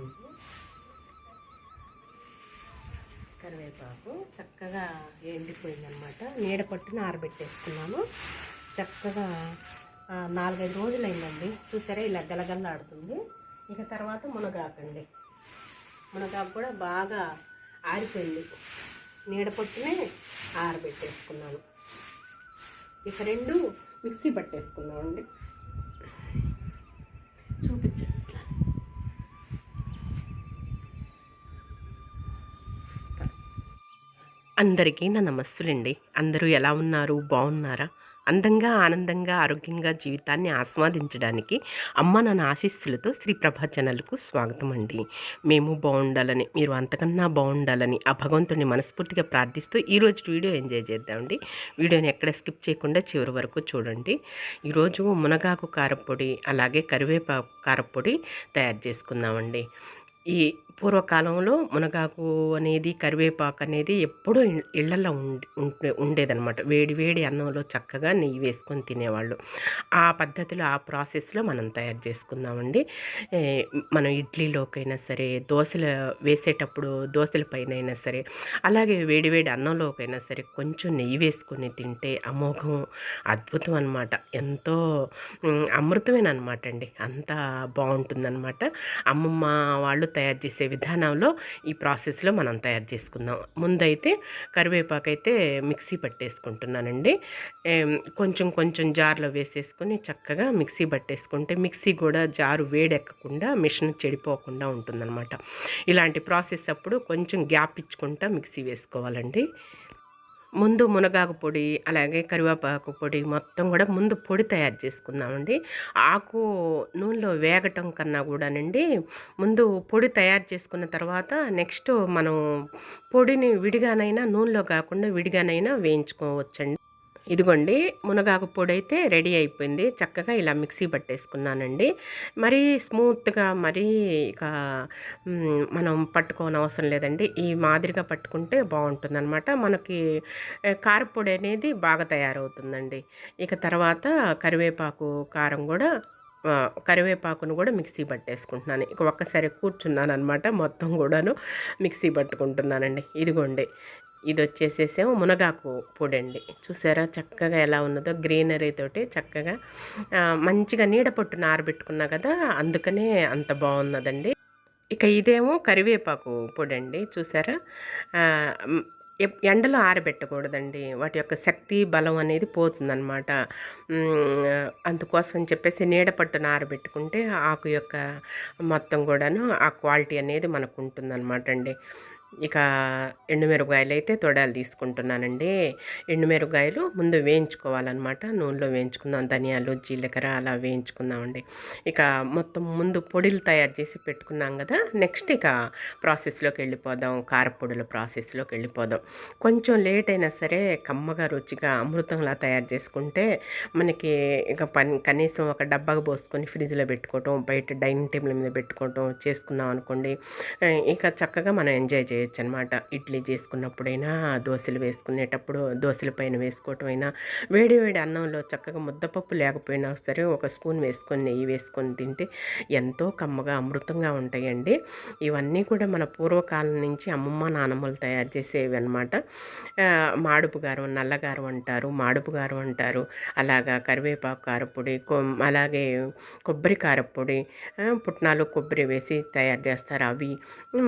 వేసుకుంటూ కరివేపాకు చక్కగా ఎండిపోయిందనమాట నీడ పట్టుని ఆరబెట్టేసుకున్నాను. చక్కగా నాలుగైదు రోజులు అయిందండి చూసారా ఇలా గలగల్లాడుతుంది. ఇక తర్వాత మునగాకండి. మునగాకు కూడా బాగా ఆరిపోయింది. నీడ పట్టునే ఆరబెట్టేసుకున్నాను. ఇక రెండు మిక్సీ పట్టేసుకున్నామండి అందరికీ నా నమస్సులండి. అందరూ ఎలా ఉన్నారు? బాగున్నారా? అందంగా ఆనందంగా ఆరోగ్యంగా జీవితాన్ని ఆస్వాదించడానికి అమ్మ నాన్న ఆశీస్సులతో శ్రీ ప్రభా ఛానల్కు స్వాగతం అండి మేము బాగుండాలని మీరు అంతకన్నా బాగుండాలని ఆ భగవంతుని మనస్ఫూర్తిగా ప్రార్థిస్తూ ఈరోజు వీడియో ఎంజాయ్ చేద్దామండి. వీడియోని ఎక్కడ స్కిప్ చేయకుండా చివరి వరకు చూడండి. ఈరోజు మునగాకు కారపొడి అలాగే కరివేపాకు కారపొడి తయారు చేసుకుందామండి. ఈ పూర్వకాలంలో మునగాకు అనేది కరివేపాకు అనేది ఎప్పుడూ ఇళ్ళలో ఉండే ఉండేదనమాట వేడి వేడి అన్నంలో చక్కగా నెయ్యి వేసుకొని తినేవాళ్ళు. ఆ పద్ధతిలో ఆ ప్రాసెస్లో మనం తయారు చేసుకుందామండి. మనం ఇడ్లీలోకైనా సరే దోశలు వేసేటప్పుడు దోశల పైన అయినా సరే అలాగే వేడి వేడి అన్నంలోకైనా సరే కొంచెం నెయ్యి వేసుకొని తింటే అమోఘం అద్భుతం అనమాట ఎంతో అమృతమేనమాట అండి. అంత బాగుంటుందన్నమాట. అమ్మమ్మ వాళ్ళు తయారు చేసే విధానంలో ఈ ప్రాసెస్లో మనం తయారు చేసుకుందాం. ముందైతే కరివేపాకు అయితే మిక్సీ పట్టేసుకుంటున్నానండి. కొంచెం కొంచెం జార్లో వేసేసుకొని చక్కగా మిక్సీ పట్టేసుకుంటే మిక్సీ కూడా జారు వేడెక్కకుండా మిషన్ చెడిపోకుండా ఉంటుందన్నమాట. ఇలాంటి ప్రాసెస్ అప్పుడు కొంచెం గ్యాప్ ఇచ్చుకుంటా మిక్సీ వేసుకోవాలండి. ముందు మునగాకు పొడి అలాగే కరివేపాకు పొడి మొత్తం కూడా ముందు పొడి తయారు చేసుకుందామండి. ఆకు నూనెలో వేగటం కన్నా కూడానండి ముందు పొడి తయారు చేసుకున్న తర్వాత నెక్స్ట్ మనం పొడిని విడిగానైనా నూనెలో కాకుండా విడిగానైనా వేయించుకోవచ్చండి. ఇదిగోండి మునగాకు పొడి అయితే రెడీ అయిపోయింది. చక్కగా ఇలా మిక్సీ పట్టేసుకున్నానండి. మరీ స్మూత్గా మరీ ఇక మనం పట్టుకోని అవసరం లేదండి. ఈ మాదిరిగా పట్టుకుంటే బాగుంటుందన్నమాట. మనకి కారపొడి అనేది బాగా తయారవుతుందండి. ఇక తర్వాత కరివేపాకు కారం కూడా కరివేపాకును కూడా మిక్సీ పట్టేసుకుంటున్నాను. ఇక ఒక్కసారి కూర్చున్నాను అనమాట మొత్తం కూడాను మిక్సీ పట్టుకుంటున్నానండి. ఇదిగోండి ఇది వచ్చేసేసేమో మునగాకు పొడండి. చూసారా చక్కగా ఎలా ఉన్నదో గ్రీనరీ తోటి చక్కగా మంచిగా నీడ పట్టున ఆరబెట్టుకున్నా కదా అందుకనే అంత బాగున్నదండి. ఇక ఇదేమో కరివేపాకు పొడండి. చూసారా? ఎండలో ఆరబెట్టకూడదండి. వాటి యొక్క శక్తి బలం అనేది పోతుందన్నమాట. అందుకోసం చెప్పేసి నీడ పట్టున ఆరబెట్టుకుంటే ఆకు యొక్క మొత్తం కూడాను ఆ క్వాలిటీ అనేది మనకు ఉంటుందన్నమాట అండి ఇక ఎండుమిరపకాయలు అయితే తొడాలు తీసుకుంటున్నానండి. ఎండుమిరపకాయలు ముందు వేయించుకోవాలన్నమాట. నూనెలో వేయించుకుందాం. ధనియాలు జీలకర్ర అలా వేయించుకుందామండి. ఇక మొత్తం ముందు పొడిలు తయారు చేసి పెట్టుకున్నాం కదా నెక్స్ట్ ఇక ప్రాసెస్లోకి వెళ్ళిపోదాం. కారపొడుల ప్రాసెస్లోకి వెళ్ళిపోదాం. కొంచెం లేట్ అయినా సరే కమ్మగా రుచిగా అమృతంలా తయారు చేసుకుంటే మనకి ఇక పని కనీసం ఒక డబ్బాకు పోసుకొని ఫ్రిడ్జ్లో పెట్టుకోవటం బయట డైనింగ్ టేబుల్ మీద పెట్టుకోవటం చేసుకున్నాం అనుకోండి. ఇక చక్కగా మనం ఎంజాయ్ చేయొచ్చు అనమాట ఇడ్లీ చేసుకున్నప్పుడైనా దోశలు వేసుకునేటప్పుడు దోశల పైన వేసుకోవటం అయినా వేడి వేడి అన్నంలో చక్కగా ముద్దపప్పు లేకపోయినా సరే ఒక స్పూన్ వేసుకొని నెయ్యి వేసుకొని తింటే ఎంతో కమ్మగా అమృతంగా ఉంటాయండి. ఇవన్నీ కూడా మన పూర్వకాలం నుంచి అమ్మమ్మ నానమ్మలు తయారు చేసేవి అనమాట మాడుపు గారం నల్లగారం అంటారు మాడుపు గారం అంటారు. అలాగా కరివేపాకు కారపొడి అలాగే కొబ్బరి కారపొడి పుట్నాలు కొబ్బరి వేసి తయారు చేస్తారు అవి.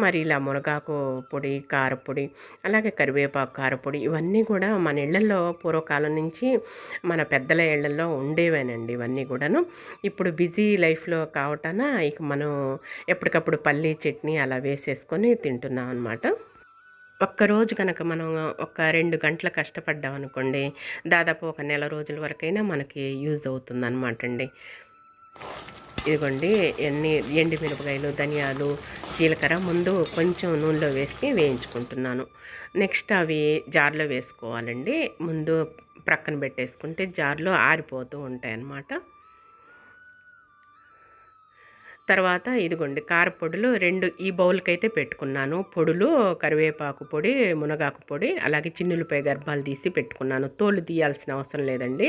మరి ఇలా మునగాకు పొడి కారపొడి అలాగే కరివేపాకు కారపొడి ఇవన్నీ కూడా మన ఇళ్ళలో పూర్వకాలం నుంచి మన పెద్దల ఇళ్ళలో ఉండేవేనండి ఇవన్నీ కూడాను. ఇప్పుడు బిజీ లైఫ్లో కావటాన ఇక మనం ఎప్పటికప్పుడు పల్లీ చట్నీ అలా వేసేసుకొని తింటున్నాం అనమాట ఒక్కరోజు కనుక మనం ఒక రెండు గంటలు కష్టపడ్డాం అనుకోండి దాదాపు ఒక నెల రోజుల వరకైనా మనకి యూజ్ అవుతుంది అనమాట అండి. ఇదిగోండి ఎన్ని ఎండు మిరపకాయలు ధనియాలు జీలకర్ర ముందు కొంచెం నూనెలో వేసి వేయించుకుంటున్నాను. నెక్స్ట్ అవి జార్లో వేసుకోవాలండి. ముందు ప్రక్కన పెట్టేసుకుంటే జార్లో ఆరిపోతూ ఉంటాయి అన్నమాట తర్వాత ఇదిగోండి కారపొడులు రెండు ఈ బౌల్కి అయితే పెట్టుకున్నాను. పొడులు కరివేపాకు పొడి మునగాకు పొడి అలాగే చిన్నులపై గర్భాలు తీసి పెట్టుకున్నాను. తోలు తీయాల్సిన అవసరం లేదండి.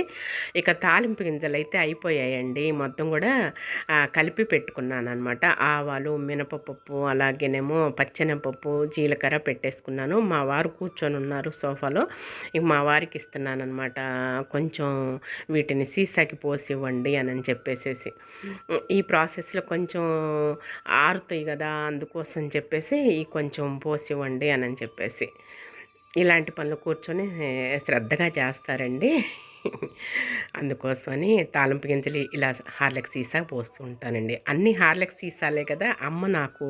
ఇక తాలింపు గింజలు అయితే అయిపోయాయండి మొత్తం కూడా కలిపి పెట్టుకున్నాను అనమాట ఆవాలు మినపపప్పు అలాగేనేమో పచ్చెనపప్పు జీలకర్ర పెట్టేసుకున్నాను. మా వారు కూర్చొని ఉన్నారు సోఫాలో. ఇక మా వారికి ఇస్తున్నాను అనమాట కొంచెం వీటిని సీసాకి పోసి ఇవ్వండి అని చెప్పేసేసి. ఈ ప్రాసెస్లో కొంచెం కొంచెం ఆరుతాయి కదా అందుకోసం చెప్పేసి కొంచెం పోసివ్వండి అని చెప్పేసి. ఇలాంటి పనులు కూర్చొని శ్రద్ధగా చేస్తారండి. అందుకోసమని తాలింపు గింజలు ఇలా హార్లెక్స్ సీసా పోస్తూ ఉంటానండి. అన్ని హార్లెక్స్ సీసాలే కదా అమ్మ నాకు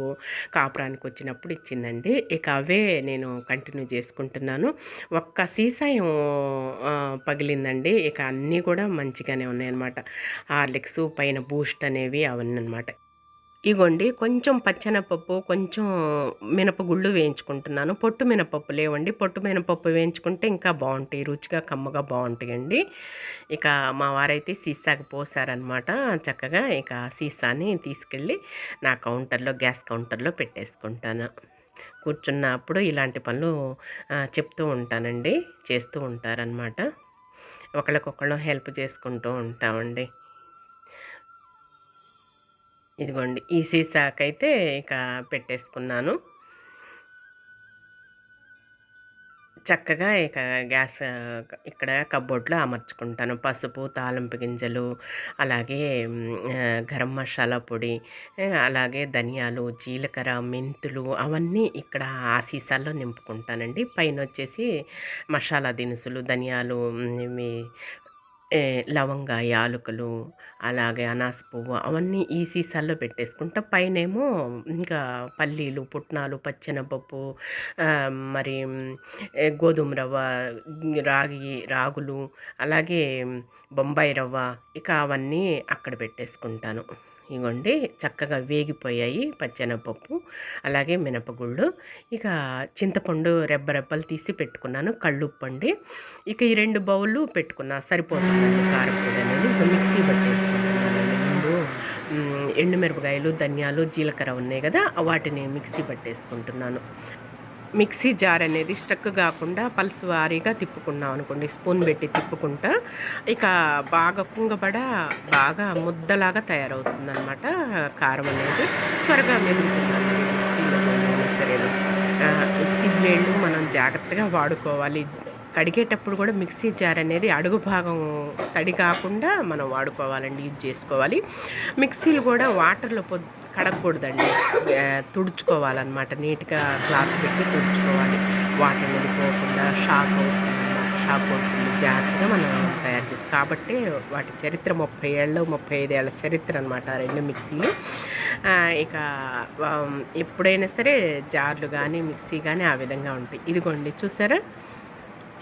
కాపురానికి వచ్చినప్పుడు ఇచ్చిందండి. ఇక అవే నేను కంటిన్యూ చేసుకుంటున్నాను. ఒక్క సీసా ఏమో పగిలిందండి. ఇక అన్నీ కూడా మంచిగానే ఉన్నాయన్నమాట. హార్లిక్స్ పైన బూస్ట్ అనేవి అవన్నీ అనమాట ఇగోండి కొంచెం పచ్చెనపప్పు కొంచెం మినపగుళ్ళు వేయించుకుంటున్నాను. పొట్టు మినపప్పు లేవండి. పొట్టు మినపప్పు వేయించుకుంటే ఇంకా బాగుంటాయి. రుచిగా కమ్మగా బాగుంటాయండి. ఇక మా వారైతే సీసాకి పోసారనమాట చక్కగా ఇక సీసాని తీసుకెళ్ళి నా కౌంటర్లో గ్యాస్ కౌంటర్లో పెట్టేసుకుంటాను. కూర్చున్నప్పుడు ఇలాంటి పనులు చెప్తూ ఉంటానండి. చేస్తూ ఉంటారనమాట ఒకళ్ళకొకళ్ళు హెల్ప్ చేసుకుంటూ ఉంటామండి. ఇదిగోండి ఈ సీసాకైతే ఇక పెట్టేసుకున్నాను. చక్కగా ఇక గ్యాస్ ఇక్కడ కబోర్డ్లో అమర్చుకుంటాను. పసుపు తాలింపు గింజలు అలాగే గరం మసాలా పొడి అలాగే ధనియాలు జీలకర్ర మెంతులు అవన్నీ ఇక్కడ ఆ సీసాల్లో నింపుకుంటానండి. పైన వచ్చేసి మసాలా దినుసులు ధనియాలు లవంగా యాలకులు అలాగే అనాస పువ్వు అవన్నీ ఈ సీసాల్లో పెట్టేసుకుంటా. పైనేమో ఇంకా పల్లీలు పుట్నాలు పచ్చెనపప్పు మరి గోధుమ రవ్వ రాగి రాగులు అలాగే బొంబాయి రవ్వ ఇక అవన్నీ అక్కడ పెట్టేసుకుంటాను. ఇగోండి చక్కగా వేగిపోయాయి పచ్చెనపప్పు అలాగే మినపగుళ్ళు. ఇక చింతపండు రెబ్బ రెబ్బలు తీసి పెట్టుకున్నాను కళ్ళుప్పండి. ఇక ఈ రెండు బౌళ్ళు పెట్టుకున్నా సరిపోతుందండి కారపొడి అనేది. ఇక మిక్సీ పట్టేసుకుంటున్నానండి ముందు. ఎండుమిరపకాయలు ధనియాలు జీలకర్ర ఉన్నాయి కదా వాటిని మిక్సీ పట్టేసుకుంటున్నాను. మిక్సీ జార్ అనేది స్ట్రక్ కాకుండా పల్స్ వారీగా తిప్పుకున్నాం అనుకోండి. స్పూన్ పెట్టి తిప్పుకుంటా ఇక బాగా కుంగబడ బాగా ముద్దలాగా తయారవుతుంది అనమాట కారం అనేది. త్వరగా మెరుగుతుంది మనం జాగ్రత్తగా వాడుకోవాలి. కడిగేటప్పుడు కూడా మిక్సీ జార్ అనేది అడుగు భాగం తడి కాకుండా మనం వాడుకోవాలండి యూజ్ చేసుకోవాలి. మిక్సీలు కూడా వాటర్లో పొద్దు కడగకూడదండి. తుడుచుకోవాలన్నమాట. నీట్గా క్లాత్ పెట్టి తుడుచుకోవాలి. వాటర్ అనేది పోకుండా షాక్ అవుతుంది షాక్ అవుతుంది. జాగ్రత్తగా మనం తయారు చేస్తాం కాబట్టి వాటి చరిత్ర ముప్పై ఏళ్ళు ముప్పై ఐదేళ్ళ చరిత్ర అనమాట రెండు మిక్సీలు. ఇక ఎప్పుడైనా సరే జార్లు కానీ మిక్సీ కానీ ఆ విధంగా ఉంటాయి. ఇదిగోండి చూసారా?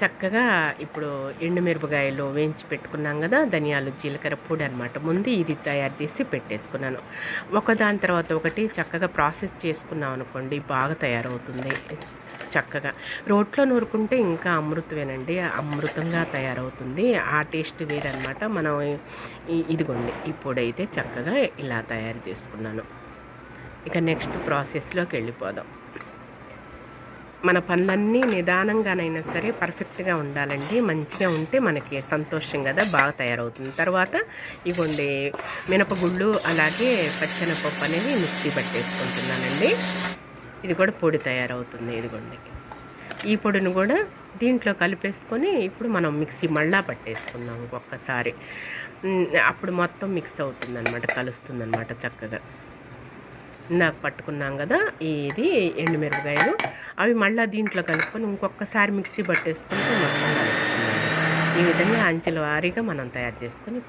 చక్కగా ఇప్పుడు ఎండుమిరపకాయలు వేయించి పెట్టుకున్నాం కదా ధనియాలు జీలకర్ర పొడి అనమాట ముందు ఇది తయారు చేసి పెట్టేసుకున్నాను. ఒకదాని తర్వాత ఒకటి చక్కగా ప్రాసెస్ చేసుకున్నాం అనుకోండి బాగా తయారవుతుంది. చక్కగా. రోట్లో నూరుకుంటే ఇంకా అమృతమేనండి అమృతంగా తయారవుతుంది. ఆ టేస్ట్ వేరనమాట మనం ఇదిగోండి ఈ అయితే చక్కగా ఇలా తయారు చేసుకున్నాను. ఇక నెక్స్ట్ ప్రాసెస్లోకి వెళ్ళిపోదాం. మన పనులన్నీ నిదానంగానైనా సరే పర్ఫెక్ట్గా ఉండాలండి. మంచిగా ఉంటే మనకి సంతోషం కదా బాగా తయారవుతుంది. తర్వాత ఇగోండి మినపగుళ్ళు అలాగే పచ్చెనపప్పు అనేది మిక్సీ పట్టేసుకుంటున్నానండి. ఇది కూడా పొడి తయారవుతుంది ఇదిగోండి. ఈ పొడిని కూడా దీంట్లో కలిపేసుకొని ఇప్పుడు మనం మిక్సీ మళ్ళా పట్టేసుకుందాం ఒక్కసారి. అప్పుడు మొత్తం మిక్స్ అవుతుంది అనమాట కలుస్తుంది అనమాట చక్కగా. ఇందాక పట్టుకున్నాం కదా ఇది ఎండుమిరపకాయలు. అవి మళ్ళీ దీంట్లో కలుపుకొని ఇంకొకసారి మిక్సీ పట్టేసుకుంటే మొత్తం ఈ విధంగా అంచెల వారీగా మనం తయారు చేసుకుని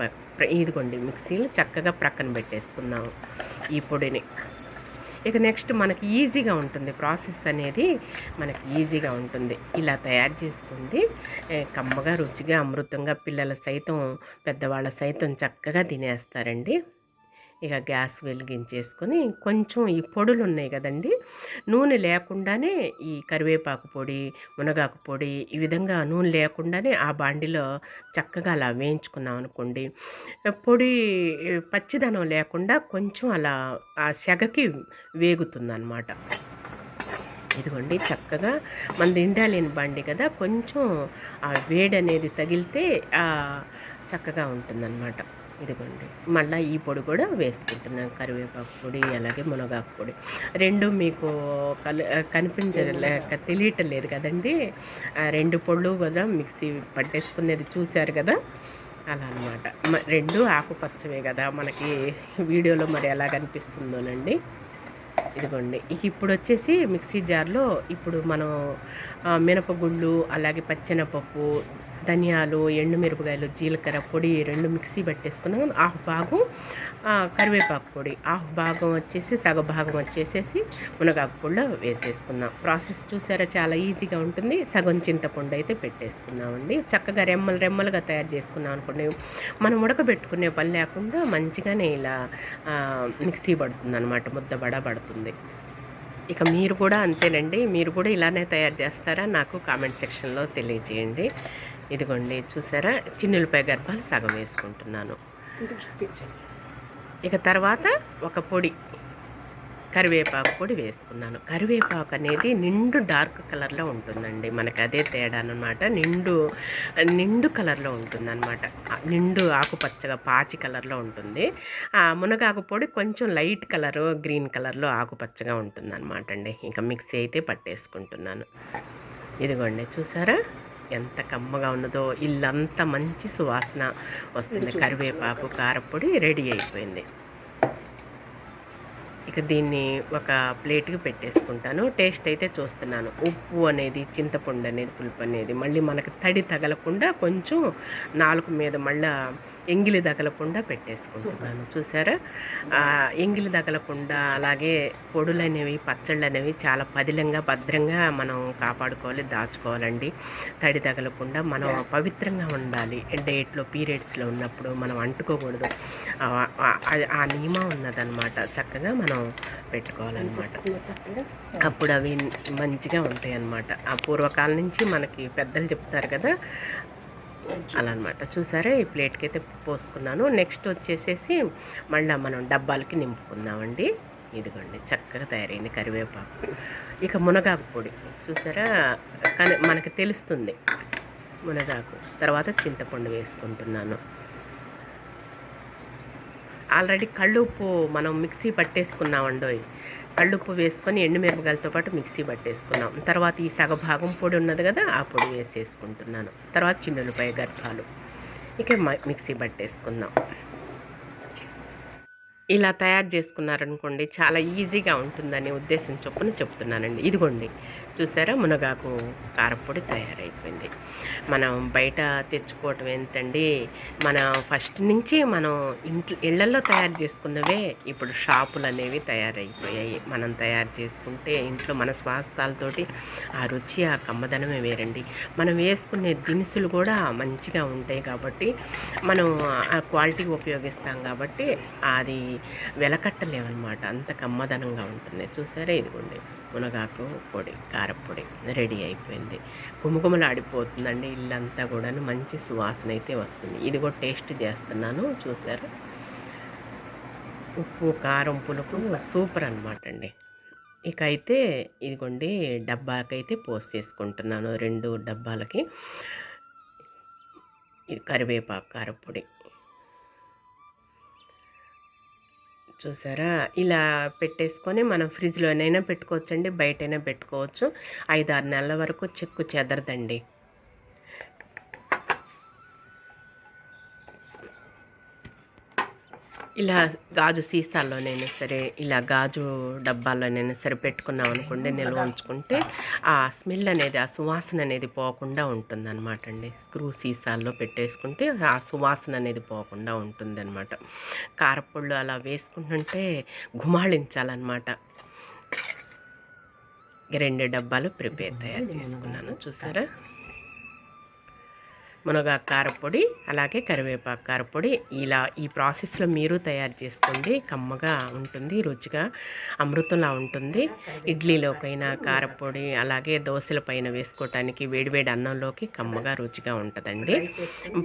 ఇదిగోండి మిక్సీలు చక్కగా ప్రక్కన పెట్టేసుకున్నాము ఈ పొడిని. ఇక నెక్స్ట్ మనకి ఈజీగా ఉంటుంది ప్రాసెస్ అనేది మనకి ఈజీగా ఉంటుంది. ఇలా తయారు చేసుకుంది. కమ్మగా రుచిగా అమృతంగా పిల్లల సైతం పెద్దవాళ్ళ సైతం చక్కగా తినేస్తారండి. ఇక గ్యాస్ వెలిగించేసుకొని కొంచెం ఈ పొడులు ఉన్నాయి కదండి. నూనె లేకుండానే ఈ కరివేపాకు పొడి మునగాకు పొడి ఈ విధంగా నూనె లేకుండానే ఆ బాండిలో చక్కగా అలా వేయించుకున్నాం అనుకోండి. పొడి పచ్చిదనం లేకుండా కొంచెం అలా ఆ సెగకి వేగుతుందన్నమాట. ఇదిగోండి చక్కగా మన ఇండాలేని బండి కదా కొంచెం ఆ వేడి అనేది తగిలితే చక్కగా ఉంటుందన్నమాట. ఇదిగోండి. మళ్ళీ ఈ పొడి కూడా వేసుకుంటున్నాను. కరివేపాకు పొడి అలాగే మునగాకు పొడి. రెండు మీకు కలి కనిపించలేక తెలియటం కదండి. రెండు పొళ్ళు కదా మిక్సీ పట్టేసుకునేది చూశారు కదా? అలా అనమాట రెండు ఆకుపచ్చవే కదా మనకి వీడియోలో మరి ఎలా కనిపిస్తుందోనండి. ఇదిగోండి. ఇక ఇప్పుడు వచ్చేసి మిక్సీ జార్లో ఇప్పుడు మనం మినపగుళ్ళు అలాగే పచ్చెనపప్పు ధనియాలు ఎండుమిరపకాయలు జీలకర్ర పొడి రెండు మిక్సీ పట్టేసుకున్నాం. హాఫ్ భాగం కరివేపాకు పొడి. హాఫ్ భాగం వచ్చేసి సగ భాగం వచ్చేసేసి మునగాకు పొడిలో వేసేసుకున్నాం ప్రాసెస్ చూసారా? చాలా ఈజీగా ఉంటుంది. సగం చింతపండు అయితే పెట్టేసుకున్నామండి చక్కగా రెమ్మలు రెమ్మలుగా తయారు చేసుకున్నాం అనుకోండి. మనం ఉడకబెట్టుకునే పని లేకుండా మంచిగానే ఇలా మిక్సీ పడుతుంది అనమాట ముద్ద పడుతుంది. ఇక మీరు కూడా అంతేనండి. మీరు కూడా ఇలానే తయారు చేస్తారా? నాకు కామెంట్ సెక్షన్లో తెలియజేయండి. ఇదిగోండి చూసారా? చిన్నులపై గర్భాలు సగం వేసుకుంటున్నాను. ఇక తర్వాత ఒక పొడి కరివేపాకు పొడి వేసుకున్నాను. కరివేపాకు అనేది నిండు డార్క్ కలర్లో ఉంటుందండి. మనకి అదే తేడా అనమాట నిండు నిండు కలర్లో ఉంటుందన్నమాట. నిండు ఆకుపచ్చగా పాచి కలర్లో ఉంటుంది. మునగాకు పొడి కొంచెం లైట్ కలరు గ్రీన్ కలర్లో ఆకుపచ్చగా ఉంటుందన్నమాట అండి. ఇంకా మిక్సీ అయితే పట్టేసుకుంటున్నాను. ఇదిగోండి చూసారా? ఎంత కమ్మగా ఉన్నదో ఇల్లంతా మంచి సువాసన వస్తుంది. కరివేపాకు కారపొడి రెడీ అయిపోయింది. ఇక దీన్ని ఒక ప్లేట్కి పెట్టేసుకుంటాను. టేస్ట్ అయితే చూస్తున్నాను. ఉప్పు అనేది చింతపండు అనేది పులుపు అనేది. మళ్ళీ మనకు తడి తగలకుండా కొంచెం నాలుగు మీద మళ్ళీ ఎంగిలి తగలకుండా పెట్టేసుకుంటున్నాను. చూసారా? ఎంగిలి తగలకుండా అలాగే పొడులు అనేవి పచ్చళ్ళు అనేవి చాలా పదిలంగా భద్రంగా మనం కాపాడుకోవాలి దాచుకోవాలండి. తడి తగలకుండా మనం పవిత్రంగా ఉండాలి. డేట్లో పీరియడ్స్లో ఉన్నప్పుడు మనం అంటుకోకూడదు. ఆ నియమం ఉన్నదనమాట చక్కగా మనం పెట్టుకోవాలన్నమాట. అప్పుడు అవి మంచిగా ఉంటాయి అన్నమాట ఆ పూర్వకాలం నుంచి మనకి పెద్దలు చెప్తారు కదా అలా అనమాట చూసారా? ఈ ప్లేట్కి అయితే పోసుకున్నాను. నెక్స్ట్ వచ్చేసేసి మళ్ళీ మనం డబ్బాలకి నింపుకుందామండి. ఇదిగోండి చక్కగా తయారైంది కరివేపాకు. ఇక మునగాకు పొడి. చూసారా? కానీ మనకి తెలుస్తుంది మునగాకు. తర్వాత చింతపండు వేసుకుంటున్నాను. ఆల్రెడీ కళ్ళుప్పు మనం మిక్సీ పట్టేసుకున్నామండి కళ్ళుప్పు వేసుకొని ఎండుమిరపకాయలతో పాటు మిక్సీ పట్టేసుకున్నాం. తర్వాత ఈ సగభాగం పొడి ఉన్నది కదా ఆ పొడి వేసేసుకుంటున్నాను. తర్వాత చిన్నులపై గర్భాలు. ఇక మిక్సీ పట్టేసుకుందాం. ఇలా తయారు చేసుకున్నారనుకోండి చాలా ఈజీగా ఉంటుందనే ఉద్దేశం చొప్పున చెప్తున్నానండి. ఇదిగోండి చూసారా? మునగాకు కారపొడి తయారైపోయింది. మనం బయట తెచ్చుకోవటం ఏంటండి? మన ఫస్ట్ నుంచి మనం ఇంట్లో ఇళ్ళలో తయారు చేసుకున్నవే ఇప్పుడు షాపులు అనేవి తయారైపోయాయి. మనం తయారు చేసుకుంటే ఇంట్లో మన స్వాస్థాలతోటి ఆ రుచి ఆ కమ్మదనమే వేరండి. మనం వేసుకునే దినుసులు కూడా మంచిగా ఉంటాయి కాబట్టి మనం ఆ క్వాలిటీ ఉపయోగిస్తాం కాబట్టి అది వెలకట్టలేమన్నమాట. అంత కమ్మదనంగా ఉంటుంది. చూసారా? ఇదిగోండి. మునగాకు పొడి కారపొడి రెడీ అయిపోయింది. కుమకుమలాడిపోతుందండి ఇల్లంతా కూడా మంచి సువాసన అయితే వస్తుంది. ఇది కూడా టేస్ట్ చేస్తున్నాను. చూసారు? ఉప్పు కారం పులుపు సూపర్ అనమాట అండి. ఇక అయితే ఇదిగోండి డబ్బాకైతే పోస్ట్ చేసుకుంటున్నాను రెండు డబ్బాలకి. ఇది కరివేపాకు కారపొడి చూసారా? ఇలా పెట్టేసుకొని మనం ఫ్రిడ్జ్లోనైనా పెట్టుకోవచ్చండి బయటైనా పెట్టుకోవచ్చు. ఐదు ఆరు నెలల వరకు చెక్కు చెదరదండి. ఇలా గాజు సీసాల్లోనైనా సరే ఇలా గాజు డబ్బాల్లోనైనా సరే పెట్టుకున్నాం అనుకోండి నిల్వ ఉంచుకుంటే ఆ స్మెల్ అనేది ఆ సువాసన అనేది పోకుండా ఉంటుందన్నమాట అండి. స్క్రూ సీసాల్లో పెట్టేసుకుంటే ఆ సువాసన అనేది పోకుండా ఉంటుందన్నమాట. కారపళ్ళు అలా వేసుకుంటుంటే గుమాళించాలన్నమాట. రెండు డబ్బాలు ప్రిపేర్ తయారు చేసుకున్నాను. చూసారా? మునగాకు కారపొడి అలాగే కరివేపాకు కారపొడి ఇలా ఈ ప్రాసెస్లో మీరు తయారు చేసుకోండి కమ్మగా ఉంటుంది రుచిగా అమృతంలా ఉంటుంది. ఇడ్లీలోకైనా కారపొడి అలాగే దోశల పైన వేసుకోవటానికి వేడివేడి అన్నంలోకి కమ్మగా రుచిగా ఉంటుందండి.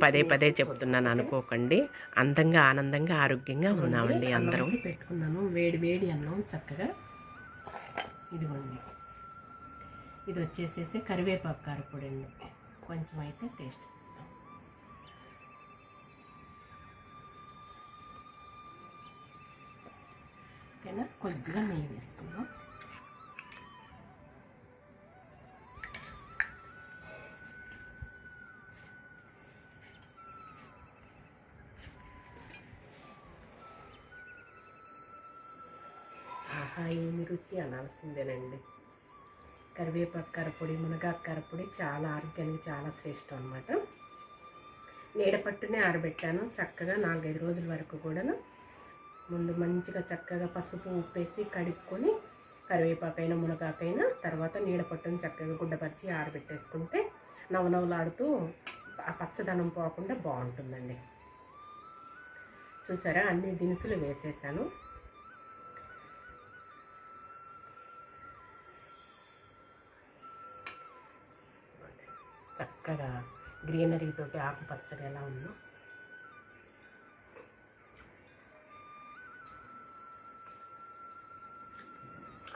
పదే పదే చెప్తున్నాను అనుకోకండి. అందంగా ఆనందంగా ఆరోగ్యంగా ఉన్నామండి అందరం. పెట్టుకున్నాను. వేడి వేడి అన్నం చక్కగా ఇదిగోండి. ఇది వచ్చేసేసి కరివేపాకు కారపొడి అండి. కొంచెం అయితే టేస్ట్. ఓకేనా? కొద్దిగా నెయ్యి వేసుకుందాం. ఆహా ఏమి రుచి అనాల్సిందేనండి. కరివేపాకు కారపొడి మునగాకు పొడి చాలా ఆరోగ్యానికి చాలా శ్రేష్టం అనమాట నీడ పట్టునే ఆరబెట్టాను చక్కగా నాలుగైదు రోజుల వరకు కూడాను. ముందు మంచిగా చక్కగా పసుపు ఉప్పేసి కడుక్కొని కరివేపాకైనా మునగాకైనా తర్వాత నీడ పట్టుని చక్కగా గుడ్డపరిచి ఆరబెట్టేసుకుంటే నవనవలాడుతూ ఆ పచ్చదనం పోకుండా బాగుంటుందండి. చూసారా? అన్ని దినుసులు వేసేసాను. చక్కగా గ్రీనరీ తోటి ఆకుపచ్చగా ఎలా ఉందో.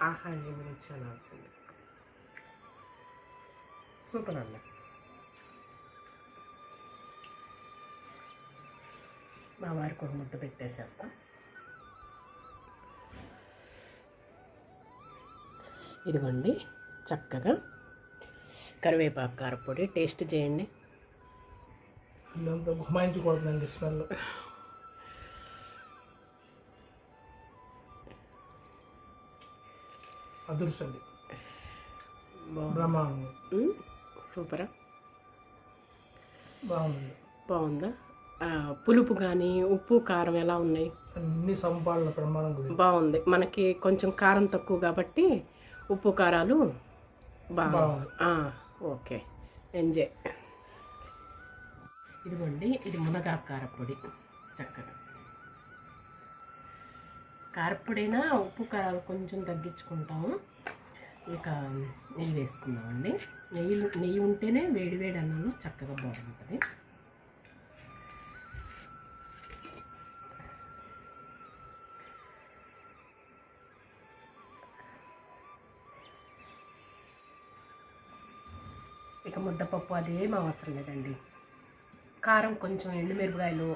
ఆహా గురించి రుచి అవుతుంది సూపర్ అండి మా వారికి ఒక ముద్ద పెట్టేసేస్తా. ఇదిగోండి చక్కగా కరివేపాకు కారపొడి టేస్ట్ చేయండి. ఇల్లంతా గుమాయించుకోవద్దండి స్మెల్. అదృష్టండి బ్రహ్మాండం. సూపరా. బాగుంది. బాగుందా? పులుపు కానీ ఉప్పు కారం ఎలా ఉన్నాయి? అన్ని సంపాదన ప్రమాణం బాగుంది. మనకి కొంచెం కారం తక్కువ కాబట్టి ఉప్పు కారాలు బాగా బాగుంది. ఓకే. ఎంజాయ్. ఇదిగోండి ఇది మునగాకు కారపొడి. చక్కగా. కారపొడైనా ఉప్పు కారాలు కొంచెం తగ్గించుకుంటాము. ఇక నెయ్యి వేసుకున్నామండి నెయ్యి నెయ్యి ఉంటేనే వేడి వేడి అన్నంలో చక్కగా బాగుంటుంది. ఇక ముద్దపప్పు అదేం అవసరం లేదండి. కారం కొంచెం ఎండుమిరపకాయలు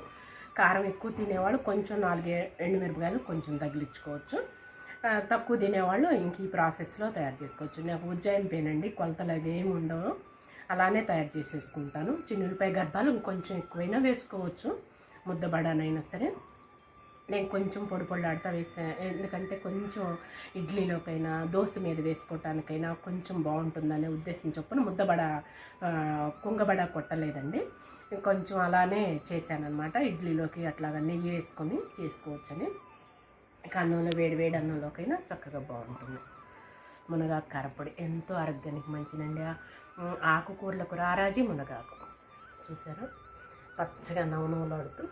కారం ఎక్కువ తినేవాళ్ళు కొంచెం నాలుగే ఎండుమిరపకాయలు కొంచెం తగిలించుకోవచ్చు. తక్కువ తినేవాళ్ళు ఇంక ఈ ప్రాసెస్లో తయారు చేసుకోవచ్చు. నాకు ఉజ్జాయిన్ పేనండి కొలతలు అవి ఏమి ఉండవు. అలానే తయారు చేసేసుకుంటాను. చిన్నులపై గర్భాలు ఇంకొంచెం ఎక్కువైనా వేసుకోవచ్చు. ముద్దబడానైనా సరే. నేను కొంచెం పొడి పొడిలాడుతూ వేసా ఎందుకంటే కొంచెం ఇడ్లీలోకైనా దోశ మీద వేసుకోవటానికైనా కొంచెం బాగుంటుందనే ఉద్దేశం చొప్పున ముద్దబడ కుంగబడ కొట్టలేదండి. కొంచెం అలానే చేశానమాట ఇడ్లీలోకి అట్లాగా నెయ్యి వేసుకొని చేసుకోవచ్చని. అన్నంలో వేడి వేడి అన్నంలోకైనా చక్కగా బాగుంటుంది. మునగాకు కారపొడి ఎంతో ఆరోగ్యానికి మంచిదండి. ఆకుకూరలకు రారాజీ మునగాకు. చూసారా? పచ్చగా నవనవలాడుతూ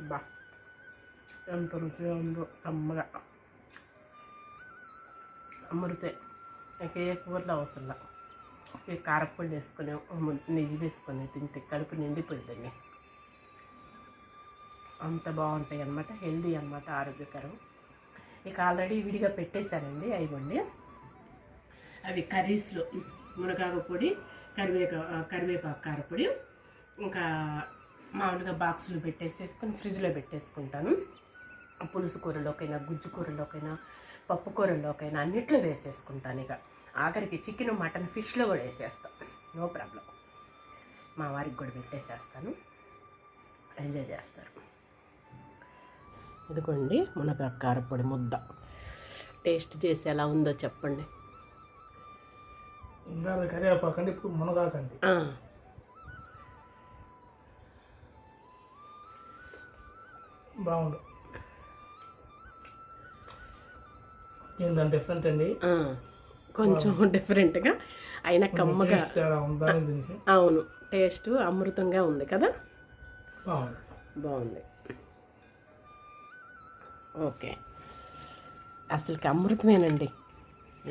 బా. ఎంత రుచిగా ఉందో కమ్మగా అమృతే. ఇక ఏ కూరలు అవసరం ఈ కారపొడి వేసుకొని నెయ్యి వేసుకొని తింటే కడుపు నిండిపోయిందండి అంత బాగుంటాయి అనమాట హెల్దీ అనమాట ఆరోగ్యకరం. ఇక ఆల్రెడీ విడిగా పెట్టేశానండి అవి అవి కర్రీస్లో మునగాకు పొడి కరివేపా కరివేపాకు కారపొడి ఇంకా మామూలుగా బాక్సులు పెట్టేసేసుకొని ఫ్రిడ్జ్లో పెట్టేసుకుంటాను. పులుసు కూరలోకైనా గుజ్జు కూరలోకైనా పప్పు కూరలోకైనా అన్నిట్లో వేసేసుకుంటాను ఇక. ఆఖరికి చికెన్ మటన్ ఫిష్లో కూడా వేసేస్తాను నో ప్రాబ్లం. మా వారికి కూడా పెట్టేసేస్తాను. ఎంజాయ్ చేస్తారు. ఇదిగోండి మునగాకు కారపొడి ముద్ద. టేస్ట్ చేసి ఎలా ఉందో చెప్పండి. కరివేపాకండి ఇప్పుడు మునగాకండి. బాగుండు. ఏంటంటే డిఫరెంట్ అండి? కొంచెం డిఫరెంట్గా అయినా కమ్మగా. అవును. టేస్ట్ అమృతంగా ఉంది కదా? బాగుంది. ఓకే. అసలుకి అమృతమేనండి.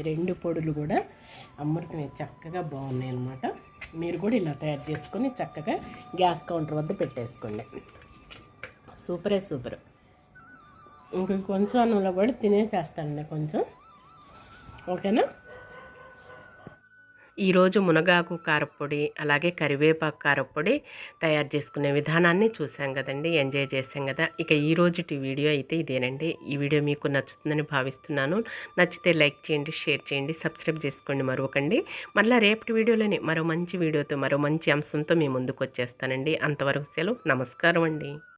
రెండు పొడులు కూడా అమృతమే. చక్కగా బాగున్నాయి అన్నమాట. మీరు కూడా ఇలా తయారు చేసుకొని చక్కగా గ్యాస్ కౌంటర్ వద్ద పెట్టేసుకోండి. సూపరే సూపర్. ఇంక కొంచెం అన్నంలో కూడా తినేసేస్తానండి కొంచెం. ఓకేనా? ఈరోజు మునగాకు కారపొడి అలాగే కరివేపాకు కారపొడి తయారు చేసుకునే విధానాన్ని చూసాం కదండి ఎంజాయ్ చేసాం కదా. ఇక ఈ రోజుటి వీడియో అయితే ఇదేనండి. ఈ వీడియో మీకు నచ్చుతుందని భావిస్తున్నాను. నచ్చితే లైక్ చేయండి షేర్ చేయండి సబ్స్క్రైబ్ చేసుకోండి మరొకండి. మళ్ళీ రేపటి వీడియోలోనే మరో మంచి వీడియోతో మరో మంచి అంశంతో మీ ముందుకు వచ్చేస్తానండి. అంతవరకు సెలవు. నమస్కారం అండి.